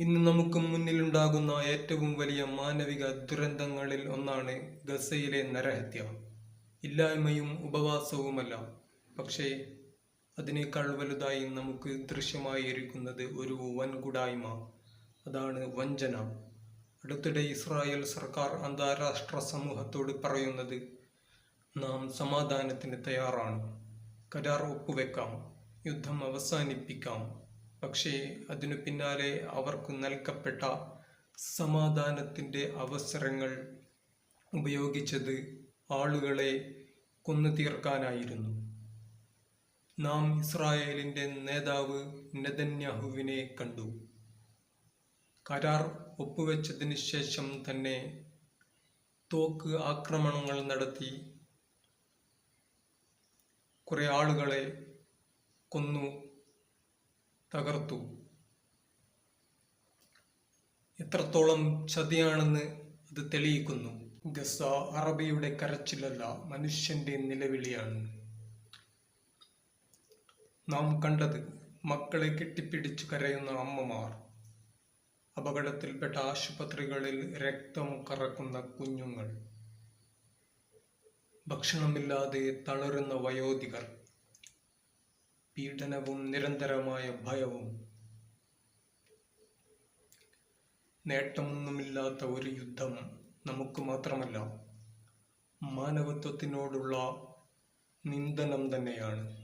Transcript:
ഇന്ന് നമുക്ക് മുന്നിലുണ്ടാകുന്ന ഏറ്റവും വലിയ മാനവിക ദുരന്തങ്ങളിൽ ഒന്നാണ് ഗസയിലെ നരഹത്യ. ഇല്ലായ്മയും ഉപവാസവുമല്ല. പക്ഷേ അതിനേക്കാൾ വലുതായി നമുക്ക് ദൃശ്യമായിരിക്കുന്നത് ഒരു വൻകുടായ്മ. അതാണ് വഞ്ചന. അടുത്തിടെ ഇസ്രായേൽ സർക്കാർ അന്താരാഷ്ട്ര സമൂഹത്തോട് പറയുന്നത് നാം സമാധാനത്തിന് തയ്യാറാണ്. കരാർ ഒപ്പുവെക്കാം. യുദ്ധം അവസാനിപ്പിക്കാം. പക്ഷേ അതിനു പിന്നാലെ അവർക്ക് നൽകപ്പെട്ട സമാധാനത്തിന്റെ അവസരങ്ങൾ ഉപയോഗിച്ചത് ആളുകളെ കൊന്നു തീർക്കാനായിരുന്നു നാം ഇസ്രായേലിന്റെ നേതാവ് നെതന്യാഹുവിനെ കണ്ടു. കരാർ ഒപ്പുവെച്ചതിന് ശേഷം തന്നെ തോക്ക് ആക്രമണങ്ങൾ നടത്തി കുറെ ആളുകളെ കൊന്നു. തകർത്തു. എത്രത്തോളം ചതിയാണെന്ന് അത് തെളിയിക്കുന്നു. ഗസ അറബിയുടെ കരച്ചിലല്ല മനുഷ്യന്റെ നിലവിളിയാണ്. നാം കണ്ടത് മക്കളെ കെട്ടിപ്പിടിച്ച് കരയുന്ന അമ്മമാർ. അപകടത്തിൽപ്പെട്ട ആശുപത്രികളിൽ രക്തം കറക്കുന്ന കുഞ്ഞുങ്ങൾ. ഭക്ഷണമില്ലാതെ തളരുന്ന വയോധികർ. പീഡനവും നിരന്തരമായ ഭയവും. നേട്ടമൊന്നുമില്ലാത്ത ഒരു യുദ്ധം നമുക്ക് മാത്രമല്ല മാനവത്വത്തിനോടുള്ള നിന്ദനം തന്നെയാണ്.